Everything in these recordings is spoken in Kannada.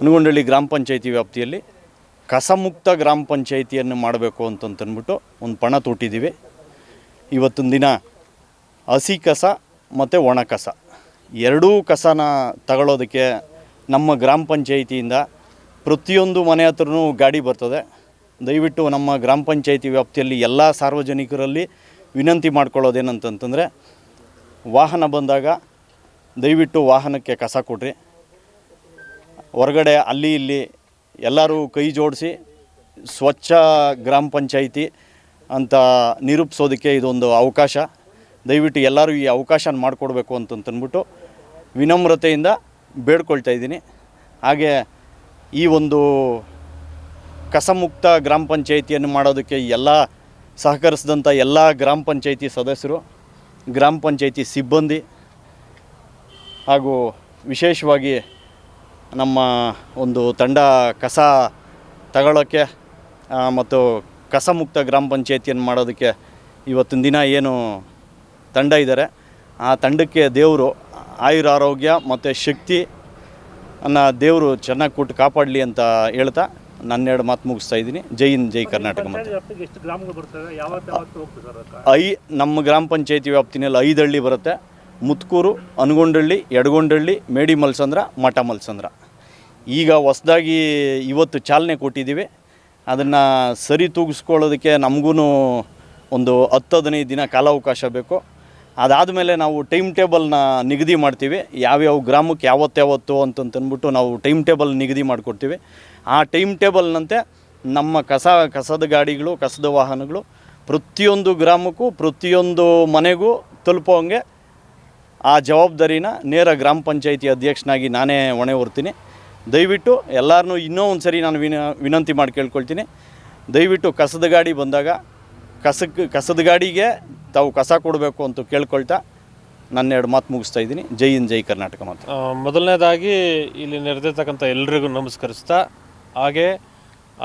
ಹನಗೊಂಡಳ್ಳಿ ಗ್ರಾಮ ಪಂಚಾಯಿತಿ ವ್ಯಾಪ್ತಿಯಲ್ಲಿ ಕಸಮುಕ್ತ ಗ್ರಾಮ ಪಂಚಾಯಿತಿಯನ್ನು ಮಾಡಬೇಕು ಅಂತಂತಂದ್ಬಿಟ್ಟು ಒಂದು ಪಣ ತೊಟ್ಟಿದ್ದೀವಿ. ಇವತ್ತಿನ ದಿನ ಹಸಿ ಕಸ ಮತ್ತು ಒಣ ಕಸ. ಎರಡೂ ಕಸನ ತಗೊಳ್ಳೋದಕ್ಕೆ ನಮ್ಮ ಗ್ರಾಮ ಪಂಚಾಯಿತಿಯಿಂದ ಪ್ರತಿಯೊಂದು ಮನೆ ಹತ್ರನೂ ಗಾಡಿ ಬರ್ತದೆ. ದಯವಿಟ್ಟು ನಮ್ಮ ಗ್ರಾಮ ಪಂಚಾಯಿತಿ ವ್ಯಾಪ್ತಿಯಲ್ಲಿ ಎಲ್ಲ ಸಾರ್ವಜನಿಕರಲ್ಲಿ ವಿನಂತಿ ಮಾಡ್ಕೊಳ್ಳೋದೇನಂತಂತಂದರೆ ವಾಹನ ಬಂದಾಗ ದಯವಿಟ್ಟು ವಾಹನಕ್ಕೆ ಕಸ ಕೊಡ್ರಿ. ಹೊರಗಡೆ ಅಲ್ಲಿ ಇಲ್ಲಿ ಎಲ್ಲರೂ ಕೈ ಜೋಡಿಸಿ ಸ್ವಚ್ಛ ಗ್ರಾಮ ಪಂಚಾಯಿತಿ ಅಂತ ನಿರೂಪಿಸೋದಕ್ಕೆ ಇದೊಂದು ಅವಕಾಶ. ದಯವಿಟ್ಟು ಎಲ್ಲರೂ ಈ ಅವಕಾಶನ ಮಾಡಿಕೊಡ್ಬೇಕು ಅಂತಂತಂದ್ಬಿಟ್ಟು ವಿನಮ್ರತೆಯಿಂದ ಬೇಡ್ಕೊಳ್ತಾ ಇದ್ದೀನಿ. ಹಾಗೆ ಈ ಒಂದು ಕಸಮುಕ್ತ ಗ್ರಾಮ ಪಂಚಾಯಿತಿಯನ್ನು ಮಾಡೋದಕ್ಕೆ ಎಲ್ಲ ಸಹಕರಿಸಿದಂಥ ಎಲ್ಲ ಗ್ರಾಮ ಪಂಚಾಯಿತಿ ಸದಸ್ಯರು, ಗ್ರಾಮ ಪಂಚಾಯಿತಿ ಸಿಬ್ಬಂದಿ ಹಾಗೂ ವಿಶೇಷವಾಗಿ ನಮ್ಮ ಒಂದು ತಂಡ ಕಸ ತಗೊಳ್ಳೋಕ್ಕೆ ಮತ್ತು ಕಸ ಮುಕ್ತ ಗ್ರಾಮ ಪಂಚಾಯತಿಯನ್ನು ಮಾಡೋದಕ್ಕೆ ಇವತ್ತಿನ ದಿನ ಏನು ತಂಡ ಇದ್ದಾರೆ. ಆ ತಂಡಕ್ಕೆ ದೇವರು ಆಯುರ ಆರೋಗ್ಯ ಮತ್ತು ಶಕ್ತಿ ಅನ್ನ ದೇವರು ಚೆನ್ನಾಗಿ ಕೊಟ್ಟು ಕಾಪಾಡಲಿ ಅಂತ ಹೇಳ್ತಾ ನನ್ನೆರಡು ಮಾತು ಮುಗಿಸ್ತಾ ಇದ್ದೀನಿ. ಜೈ ಹಿಂದ್ ಜೈ ಕರ್ನಾಟಕ ಮತ್ತು? ಐ ನಮ್ಮ ಗ್ರಾಮ ಪಂಚಾಯತಿ ವ್ಯಾಪ್ತಿನಲ್ಲಿ ಐದು ಹಳ್ಳಿ ಬರುತ್ತೆ. ಮುತ್ಕೂರು ಅನಗೊಂಡಳ್ಳಿ ಎಡಗೊಂಡಳ್ಳಿ ಮೇಡಿ ಮಲ್ಸಂದ್ರ ಮಠ ಮಲ್ಸಂದ್ರ. ಈಗ ಹೊಸ್ದಾಗಿ ಇವತ್ತು ಚಾಲನೆ ಕೊಟ್ಟಿದ್ದೀವಿ. ಅದನ್ನು ಸರಿ ತೂಗಿಸ್ಕೊಳ್ಳೋದಕ್ಕೆ ನಮಗೂ ಒಂದು ಹತ್ತು, ಹದಿನೈದು ದಿನ ಕಾಲಾವಕಾಶ ಬೇಕು. ಅದಾದ ಮೇಲೆ ನಾವು ಟೈಮ್ ಟೇಬಲ್ನ ನಿಗದಿ ಮಾಡ್ತೀವಿ. ಯಾವ್ಯಾವ ಗ್ರಾಮಕ್ಕೆ ಯಾವತ್ತಾವತ್ತು ಅಂತಂತಂದ್ಬಿಟ್ಟು ನಾವು ಟೈಮ್ ಟೇಬಲ್ ನಿಗದಿ ಮಾಡಿಕೊಡ್ತೀವಿ. ಆ ಟೈಮ್ ಟೇಬಲ್ನಂತೆ ನಮ್ಮ ಕಸ, ಕಸದ ಗಾಡಿಗಳು, ಕಸದ ವಾಹನಗಳು ಪ್ರತಿಯೊಂದು ಗ್ರಾಮಕ್ಕೂ, ಪ್ರತಿಯೊಂದು ಮನೆಗೂ ತಲುಪೋಂಗೆ ಆ ಜವಾಬ್ದಾರಿನ ನೇರ ಗ್ರಾಮ ಪಂಚಾಯಿತಿ ಅಧ್ಯಕ್ಷನಾಗಿ ನಾನೇ ಹೊಣೆ ಹೊರ್ತೀನಿ. ದಯವಿಟ್ಟು ಎಲ್ಲರನ್ನೂ ಇನ್ನೂ ಒಂದು ಸರಿ ನಾನು ವಿನ, ವಿನಂತಿ ಮಾಡಿ ಕೇಳ್ಕೊಳ್ತೀನಿ. ದಯವಿಟ್ಟು ಕಸದ ಗಾಡಿ ಬಂದಾಗ ಕಸಕ್ಕೆ ಕಸದ ಗಾಡಿಗೆ ತಾವು ಕಸ ಕೊಡಬೇಕು ಅಂತ ಕೇಳ್ಕೊಳ್ತಾ ನನ್ನ ಎರಡು ಮಾತು ಮುಗಿಸ್ತಾ ಇದ್ದೀನಿ. ಜೈ ಇನ್ ಜೈ ಕರ್ನಾಟಕ ಮಾತು ಮೊದಲನೇದಾಗಿ ಇಲ್ಲಿ ನೆರೆದಿರ್ತಕ್ಕಂಥ ಎಲ್ರಿಗೂ ನಮಸ್ಕರಿಸ್ತಾ, ಹಾಗೆ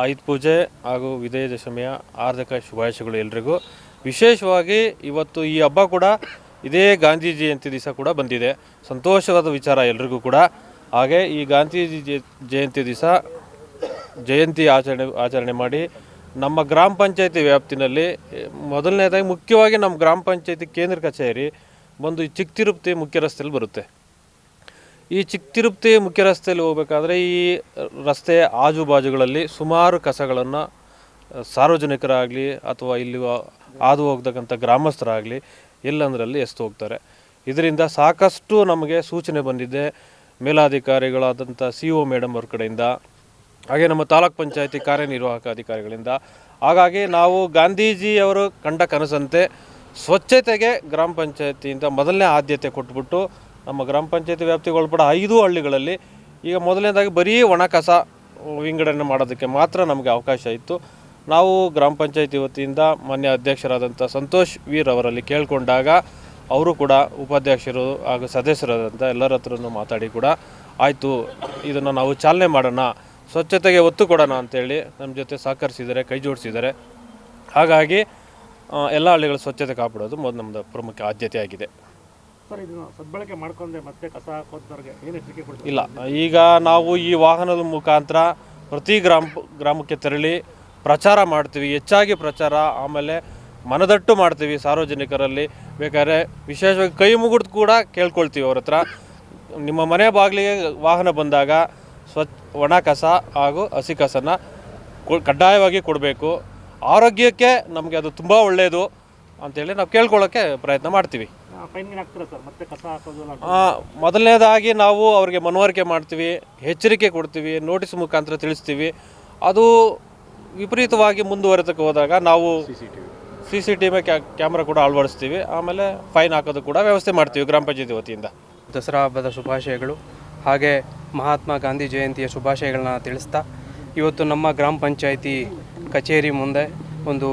ಆಯುಧ ಪೂಜೆ ಹಾಗೂ ವಿಜಯದಶಮಿಯ ಹಾರ್ದಿಕ ಶುಭಾಶಯಗಳು ಎಲ್ರಿಗೂ. ವಿಶೇಷವಾಗಿ ಇವತ್ತು ಈ ಹಬ್ಬ ಕೂಡ ಇದೇ ಗಾಂಧಿ ಜಯಂತಿ ದಿವಸ ಕೂಡ ಬಂದಿದೆ. ಸಂತೋಷವಾದ ವಿಚಾರ ಎಲ್ರಿಗೂ ಕೂಡ. ಹಾಗೆ ಈ ಗಾಂಧೀಜಿ ಜಯಂತಿ ದಿವಸ ಜಯಂತಿ ಆಚರಣೆ ಆಚರಣೆ ಮಾಡಿ ನಮ್ಮ ಗ್ರಾಮ ಪಂಚಾಯತಿ ವ್ಯಾಪ್ತಿನಲ್ಲಿ ಮೊದಲನೇದಾಗಿ ಮುಖ್ಯವಾಗಿ ನಮ್ಮ ಗ್ರಾಮ ಪಂಚಾಯತಿ ಕೇಂದ್ರ ಕಚೇರಿ ಬಂದು ಈ ಚಿಕ್ಕ ತಿರುಪತಿ ಮುಖ್ಯ ರಸ್ತೆಯಲ್ಲಿ ಬರುತ್ತೆ. ಈ ಚಿಕ್ಕ ತಿರುಪತಿ ಮುಖ್ಯ ರಸ್ತೆಯಲ್ಲಿ ಹೋಗಬೇಕಾದ್ರೆ ಈ ರಸ್ತೆ ಆಜುಬಾಜುಗಳಲ್ಲಿ ಸುಮಾರು ಕಸಗಳನ್ನು ಸಾರ್ವಜನಿಕರಾಗಲಿ ಅಥವಾ ಇಲ್ಲಿ ಹಾದು ಹೋಗ್ತಕ್ಕಂಥ ಗ್ರಾಮಸ್ಥರಾಗಲಿ ಎಲ್ಲಂದರಲ್ಲಿ ಎಸ್ತು ಹೋಗ್ತಾರೆ. ಇದರಿಂದ ಸಾಕಷ್ಟು ನಮಗೆ ಸೂಚನೆ ಬಂದಿದೆ. ಮೇಲಾಧಿಕಾರಿಗಳಾದಂಥ ಸಿ ಒ ಮೇಡಮ್ ಅವ್ರ ಕಡೆಯಿಂದ, ಹಾಗೆ ನಮ್ಮ ತಾಲೂಕ್ ಪಂಚಾಯತಿ ಕಾರ್ಯನಿರ್ವಾಹಕ ಅಧಿಕಾರಿಗಳಿಂದ, ಹಾಗಾಗಿ ನಾವು ಗಾಂಧೀಜಿಯವರು ಕಂಡ ಕನಸಂತೆ ಸ್ವಚ್ಛತೆಗೆ ಗ್ರಾಮ ಪಂಚಾಯತಿಯಿಂದ ಮೊದಲನೇ ಆದ್ಯತೆ ಕೊಟ್ಬಿಟ್ಟು ನಮ್ಮ ಗ್ರಾಮ ಪಂಚಾಯತಿ ವ್ಯಾಪ್ತಿಗೆ ಒಳಪಡ ಐದು ಹಳ್ಳಿಗಳಲ್ಲಿ ಈಗ ಮೊದಲನೇದಾಗಿ ಬರೀ ಒಣ ಕಸ ವಿಂಗಡಣೆ ಮಾಡೋದಕ್ಕೆ ಮಾತ್ರ ನಮಗೆ ಅವಕಾಶ ಇತ್ತು. ನಾವು ಗ್ರಾಮ ಪಂಚಾಯತಿ ವತಿಯಿಂದ ಮಾನ್ಯ ಅಧ್ಯಕ್ಷರಾದಂಥ ಸಂತೋಷ್ ವೀರ್ ಅವರಲ್ಲಿ ಕೇಳಿಕೊಂಡಾಗ ಅವರು ಕೂಡ ಉಪಾಧ್ಯಕ್ಷರು ಹಾಗೂ ಸದಸ್ಯರಾದಂಥ ಎಲ್ಲರ ಹತ್ರನೂ ಮಾತಾಡಿ ಕೂಡ ಆಯಿತು ಇದನ್ನು ನಾವು ಚಾಲನೆ ಮಾಡೋಣ ಸ್ವಚ್ಛತೆಗೆ ಒತ್ತು ಕೊಡೋಣ ಅಂತೇಳಿ ನಮ್ಮ ಜೊತೆ ಸಹಕರಿಸಿದ್ದಾರೆ ಕೈ ಜೋಡಿಸಿದ್ದಾರೆ. ಹಾಗಾಗಿ ಎಲ್ಲ ಹಳ್ಳಿಗಳ ಸ್ವಚ್ಛತೆ ಕಾಪಾಡೋದು ಮೊದಲು ನಮ್ಮದು ಪ್ರಮುಖ ಆದ್ಯತೆ ಆಗಿದೆ. ಸರ್ ಇದನ್ನು ಸದ್ಬಳಕೆ ಮಾಡ್ಕೊಂಡೆ ಮತ್ತೆ ಕಸ ಹಾಕೋದವ್ರಿಗೆ ಏನು ಎಚ್ಚರಿಕೆ ಕೊಡ್ತೀವಿ ಇಲ್ಲ ಈಗ ನಾವು ಈ ವಾಹನದ ಮುಖಾಂತರ ಪ್ರತಿ ಗ್ರಾಮ ಗ್ರಾಮಕ್ಕೆ ತೆರಳಿ ಪ್ರಚಾರ ಮಾಡ್ತೀವಿ ಹೆಚ್ಚಾಗಿ ಪ್ರಚಾರ ಆಮೇಲೆ ಮನದಟ್ಟು ಮಾಡ್ತೀವಿ ಸಾರ್ವಜನಿಕರಲ್ಲಿ. ಬೇಕಾದ್ರೆ ವಿಶೇಷವಾಗಿ ಕೈ ಮುಗಿದು ಕೂಡ ಕೇಳ್ಕೊಳ್ತೀವಿ ಅವ್ರ ಹತ್ರ. ನಿಮ್ಮ ಮನೆ ಬಾಗಿಲಿಗೆ ವಾಹನ ಬಂದಾಗ ಸ್ವಚ್ಛ ಒಣ ಕಸ ಹಾಗೂ ಹಸಿ ಕಸನ ಕಡ್ಡಾಯವಾಗಿ ಕೊಡಬೇಕು. ಆರೋಗ್ಯಕ್ಕೆ ನಮಗೆ ಅದು ತುಂಬ ಒಳ್ಳೆಯದು ಅಂತೇಳಿ ನಾವು ಕೇಳ್ಕೊಳ್ಳೋಕ್ಕೆ ಪ್ರಯತ್ನ ಮಾಡ್ತೀವಿ. ಮೊದಲನೇದಾಗಿ ನಾವು ಅವರಿಗೆ ಮನವರಿಕೆ ಮಾಡ್ತೀವಿ ಎಚ್ಚರಿಕೆ ಕೊಡ್ತೀವಿ ನೋಟಿಸ್ ಮುಖಾಂತರ ತಿಳಿಸ್ತೀವಿ. ಅದು ವಿಪರೀತವಾಗಿ ಮುಂದುವರೆದಕ್ಕೆ ಹೋದಾಗ ನಾವು C C T V camera ಕೂಡ ಅಳವಡಿಸ್ತೀವಿ. ಆಮೇಲೆ ಫೈನ್ ಹಾಕೋದು ಕೂಡ ವ್ಯವಸ್ಥೆ ಮಾಡ್ತೀವಿ ಗ್ರಾಮ ಪಂಚಾಯತಿ ವತಿಯಿಂದ. ದಸರಾ ಹಬ್ಬದ ಶುಭಾಶಯಗಳು. ಹಾಗೆ ಮಹಾತ್ಮ ಗಾಂಧಿ ಜಯಂತಿಯ ಶುಭಾಶಯಗಳನ್ನ ತಿಳಿಸ್ತಾ, ಇವತ್ತು ನಮ್ಮ ಗ್ರಾಮ ಪಂಚಾಯಿತಿ ಕಚೇರಿ ಮುಂದೆ ಒಂದು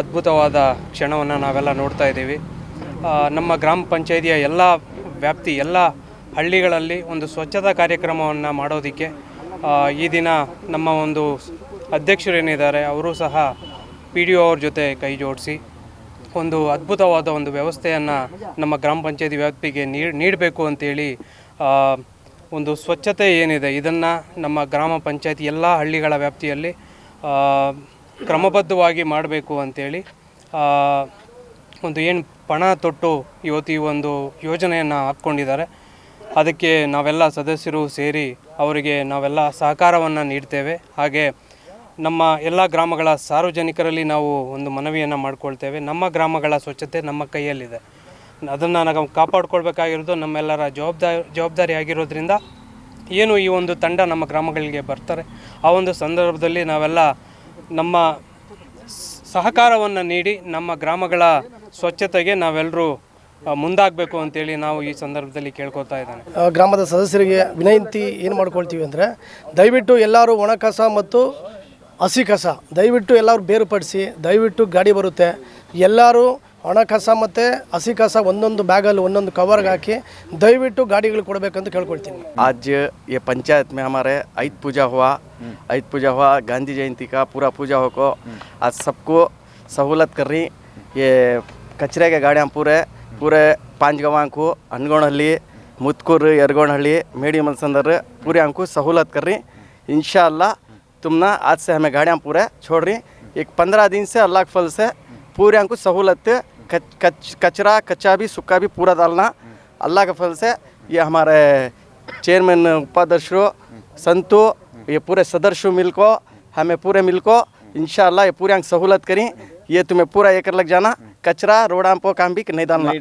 ಅದ್ಭುತವಾದ ಕ್ಷಣವನ್ನು ನಾವೆಲ್ಲ ನೋಡ್ತಾ ಇದ್ದೀವಿ. ನಮ್ಮ ಗ್ರಾಮ ಪಂಚಾಯಿತಿಯ ಎಲ್ಲ ವ್ಯಾಪ್ತಿ, ಎಲ್ಲ ಹಳ್ಳಿಗಳಲ್ಲಿ ಒಂದು ಸ್ವಚ್ಛತಾ ಕಾರ್ಯಕ್ರಮವನ್ನು ಮಾಡೋದಕ್ಕೆ ಈ ದಿನ ನಮ್ಮ ಒಂದು ಅಧ್ಯಕ್ಷರೇನಿದ್ದಾರೆ ಅವರು ಸಹ ಪಿ ಡಿ ಒ ಅವ್ರ ಜೊತೆ ಕೈ ಜೋಡಿಸಿ ಒಂದು ಅದ್ಭುತವಾದ ಒಂದು ವ್ಯವಸ್ಥೆಯನ್ನು ನಮ್ಮ ಗ್ರಾಮ ಪಂಚಾಯತಿ ವ್ಯಾಪ್ತಿಗೆ ನೀಡಿ ನೀಡಬೇಕು ಅಂತೇಳಿ ಒಂದು ಸ್ವಚ್ಛತೆ ಏನಿದೆ ಇದನ್ನು ನಮ್ಮ ಗ್ರಾಮ ಪಂಚಾಯತಿ ಎಲ್ಲ ಹಳ್ಳಿಗಳ ವ್ಯಾಪ್ತಿಯಲ್ಲಿ ಕ್ರಮಬದ್ಧವಾಗಿ ಮಾಡಬೇಕು ಅಂತೇಳಿ ಆ, ಒಂದು ಏನು ಪಣ ತೊಟ್ಟು ಇವತ್ತು ಈ ಒಂದು ಯೋಜನೆಯನ್ನು ಹಾಕ್ಕೊಂಡಿದ್ದಾರೆ. ಅದಕ್ಕೆ ನಾವೆಲ್ಲ ಸದಸ್ಯರು ಸೇರಿ ಅವರಿಗೆ ನಾವೆಲ್ಲ ಸಹಕಾರವನ್ನು ನೀಡ್ತೇವೆ. ಹಾಗೆ ನಮ್ಮ ಎಲ್ಲ ಗ್ರಾಮಗಳ ಸಾರ್ವಜನಿಕರಲ್ಲಿ ನಾವು ಒಂದು ಮನವಿಯನ್ನು ಮಾಡಿಕೊಳ್ತೇವೆ. ನಮ್ಮ ಗ್ರಾಮಗಳ ಸ್ವಚ್ಛತೆ ನಮ್ಮ ಕೈಯಲ್ಲಿದೆ. ಅದನ್ನು ನಾವು ಕಾಪಾಡ್ಕೊಳ್ಬೇಕಾಗಿರೋದು ನಮ್ಮೆಲ್ಲರ ಜವಾಬ್ದಾರಿ ಜವಾಬ್ದಾರಿ ಆಗಿರೋದ್ರಿಂದ ಏನು ಈ ಒಂದು ತಂಡ ನಮ್ಮ ಗ್ರಾಮಗಳಿಗೆ ಬರ್ತಾರೆ. ಆ ಒಂದು ಸಂದರ್ಭದಲ್ಲಿ ನಾವೆಲ್ಲ ನಮ್ಮ ಸಹಕಾರವನ್ನು ನೀಡಿ ನಮ್ಮ ಗ್ರಾಮಗಳ ಸ್ವಚ್ಛತೆಗೆ ನಾವೆಲ್ಲರೂ ಮುಂದಾಗಬೇಕು ಅಂತೇಳಿ ನಾವು ಈ ಸಂದರ್ಭದಲ್ಲಿ ಕೇಳ್ಕೊತಾ ಇದ್ದಾನೆ. ಗ್ರಾಮದ ಸದಸ್ಯರಿಗೆ ವಿನಂತಿ ಏನು ಮಾಡ್ಕೊಳ್ತೀವಿ ಅಂದರೆ ದಯವಿಟ್ಟು ಎಲ್ಲರೂ ಒಣ ಕಸ ಮತ್ತು ಹಸಿ ಕಸ ದಯವಿಟ್ಟು ಎಲ್ಲರೂ ಬೇರ್ಪಡಿಸಿ ದಯವಿಟ್ಟು ಗಾಡಿ ಬರುತ್ತೆ ಎಲ್ಲರೂ ಒಣ ಕಸ ಮತ್ತು ಹಸಿ ಕಸ ಒಂದೊಂದು ಬ್ಯಾಗಲ್ಲಿ ಒಂದೊಂದು ಕವರ್ಗೆ ಹಾಕಿ ದಯವಿಟ್ಟು ಗಾಡಿಗಳು ಕೊಡಬೇಕಂತ ಕೇಳ್ಕೊಳ್ತೀನಿ आज ये पंचायत में हमारे आयुध पूजा हुआ आयुध पूजा हुआ गांधी जयंती का पूरा पूजा हो को आज सबको सहूलत कर रही ये कचरे के गाड़ियाँ पूरे पूरे पांच गवां को अनगोणहल्ली मुतकुर यरगोणहल्ली मेडी मलसंदर पूरे हमको सहूलत कर रही इन तुम ना आज से हमें गाड़ियाँ पूरा छोड़ रही एक पंद्रह दिन से अल्लाह के फल से पूरे हमको सहूलत कच, कच, कचरा कच्चा भी सूखा भी पूरा डालना। अल्लाह के फल से ये हमारे चेयरमैन उपाध्यक्षों संतु ये पूरे सदस्य मिलको हमें पूरे मिल मिलको इंशाल्लाह ये पूरे सहूलत करी। ये तुम्हें पूरा एकर लग जाना। कचरा रोडां पो काम भी नहीं डालना।